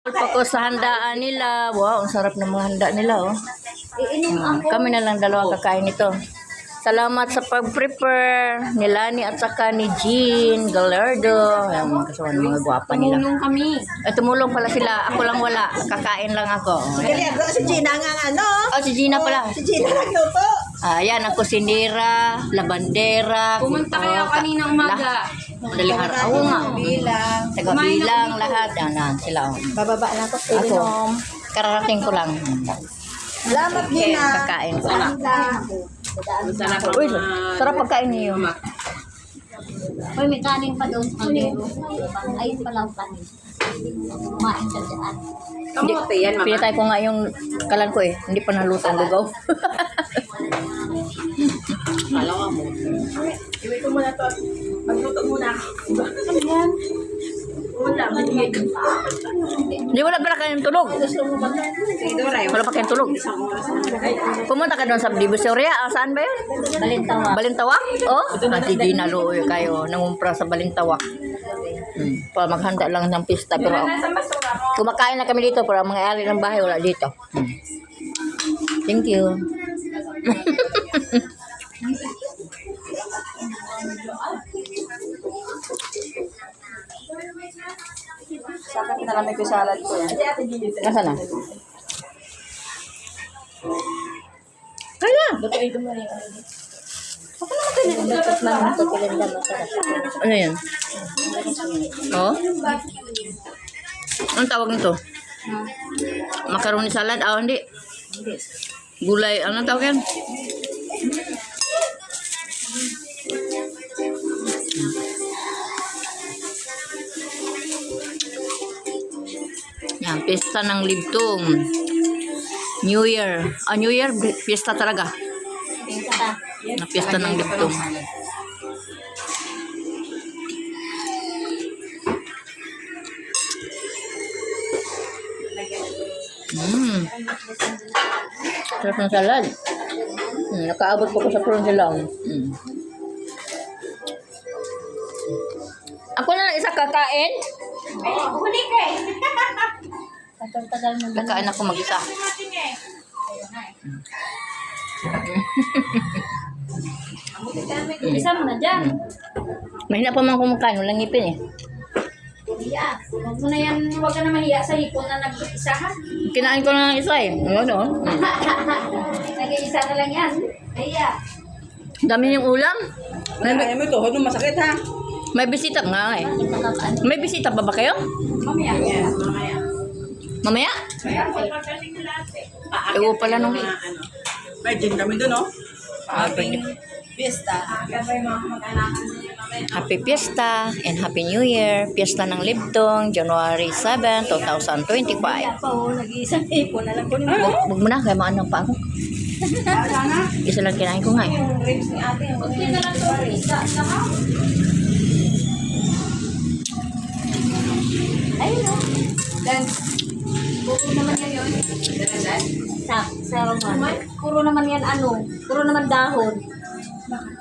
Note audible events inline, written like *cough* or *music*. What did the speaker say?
Pa ko sa handaan nila. Wow, ang sarap ng mga handa nila, oh. Hmm, ako. Kami na lang dalawa kakain nito. Salamat sa pag-prepare ni Lani at saka ni Jean Gallardo. Ayan, mga kasama ng mga gwapa nila. Tumulong kami. Eh, tumulong pala sila. Ako lang wala. Kakain lang ako. Kali ako si Gina nga nga, no? Oh, si Gina pala. Si Gina lang yun po. Ayan, ang kusinera, labandera. Pumunta kayo oh, kanina umaga. Madaling araw. Oo nga. Bilang. Taga bilang lahat. Yan, yan, sila. oh. Bababa na ako sa Ako. inom. Kararating ko lang. Salamat Okay, Gina. kakain ko. Sarap Uy, sarap pagkain niyo. Uy, may kanin pa doon. Ayun pala ang kanin. Kumain ka dyan. Kamote yan, mama. Pinatay ko nga yung kalan ko eh. Hindi pa naluto ang lugaw. Iwi ko muna to. Magluto muna. Yan. Wala, maligay. Hindi wala pala kayong tulog. Wala pa kayong tulog. Pumunta ka doon sa Divisoria. Ah, saan ba yun? Balintawa. Balintawak? Oh, kasi di naluoy kayo. Nangumpra sa Balintawak. Hmm. Para maghanda lang ng pista. Pero kumakain na kami dito. Pero mga ari ng bahay wala dito. Hmm. Thank you. *laughs* Na kami ko salad ko yan. Nasaan na? Kaya. Dapat lang ito tilinda masarap. Ano yan? Oh? Anong tawag nito? Macaroni salad? Ah, hindi. Gulay. Anong tawag yan? Yan, pista ng libtong. New Year. Ah, New Year, pista talaga. Na pista ng libtong. Mm. Sarap ng salad. Mm, nakaabot pa ko sa prawn lang. Mm. Ako na lang isa kakain. *laughs* Tagal-tagal mo. Kakain ako mag-isa. *laughs* Isa mo na dyan. Mahina pa man kumakain. Walang ngipin eh. Hiya. Huwag mo na yan, huwag ka na mahiya sa hipon na nag-isahan. Kinain ko na ng isa eh. Ano, oh. *laughs* Mm. Nag-iisa na lang yan. Hiya. Dami yung ulam. May, Ay, mo ito. Ano masakit ha? may bisita nga eh. May bisita pa ba kayo? Mamaya. Mamaya? Ewo pala nung... May gin kami doon, no? Happy, Fiesta. happy Fiesta and Happy New Year. Fiesta ng Libtong, January 7, 2025. Kaya pa oh, nag-iisang hipon. Alam ko na. Huwag mo na, kaya maanong pa ako. Isa lang kinain ko nga eh. Na. Ayun o. Dan naman yan yun. Sa, sa Roman. Puro naman yan ano. Puro naman dahon. Bakit?